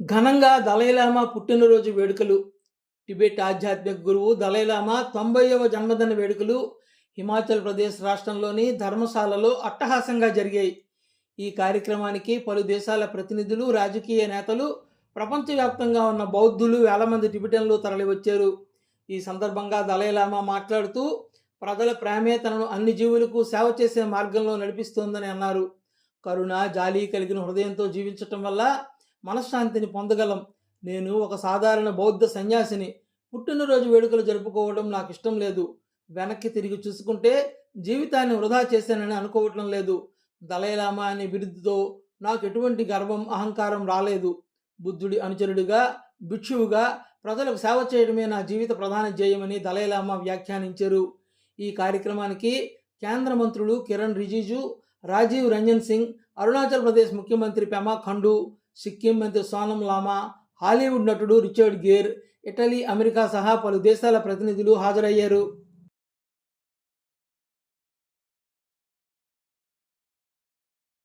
ఘనంగా దలైలామా పుట్టినరోజు వేడుకలు. టిబెట్ ఆధ్యాత్మిక గురువు దలైలామా తొంభైవ జన్మదిన వేడుకలు హిమాచల్ ప్రదేశ్ రాష్ట్రంలోని ధర్మశాలలో అట్టహాసంగా జరిగాయి. ఈ కార్యక్రమానికి పలు దేశాల ప్రతినిధులు రాజకీయ నేతలు ప్రపంచవ్యాప్తంగా ఉన్న బౌద్ధులు వేల మంది టిబెటన్లు తరలివచ్చారు. ఈ సందర్భంగా దలైలామా మాట్లాడుతూ ప్రజల ప్రేమే తనను అన్ని జీవులకు సేవ చేసే మార్గంలో నడిపిస్తోందని అన్నారు. కరుణ జాలి కలిగిన హృదయంతో జీవించటం వల్ల మనశ్శాంతిని పొందగలం. నేను ఒక సాధారణ బౌద్ధ సన్యాసిని. పుట్టినరోజు వేడుకలు జరుపుకోవడం నాకు ఇష్టం లేదు. వెనక్కి తిరిగి చూసుకుంటే జీవితాన్ని వృధా చేశానని అనుకోవటం లేదు. దలైలామా అనే బిరుదుతో నాకు ఎటువంటి గర్వం అహంకారం రాలేదు. బుద్ధుడి అనుచరుడిగా భిక్షువుగా ప్రజలకు సేవ చేయడమే నా జీవిత ప్రధాన ధ్యేయమని దలైలామా వ్యాఖ్యానించారు. ఈ కార్యక్రమానికి కేంద్ర మంత్రులు కిరణ్ రిజిజు రాజీవ్ రంజన్ సింగ్ అరుణాచల్ ప్రదేశ్ ముఖ్యమంత్రి పెమా ఖండు సిక్కిం మంత్రి సోనం లామా హాలీవుడ్ నటుడు రిచర్డ్ గేర్ ఇటలీ అమెరికా సహా పలు దేశాల ప్రతినిధులు హాజరయ్యారు.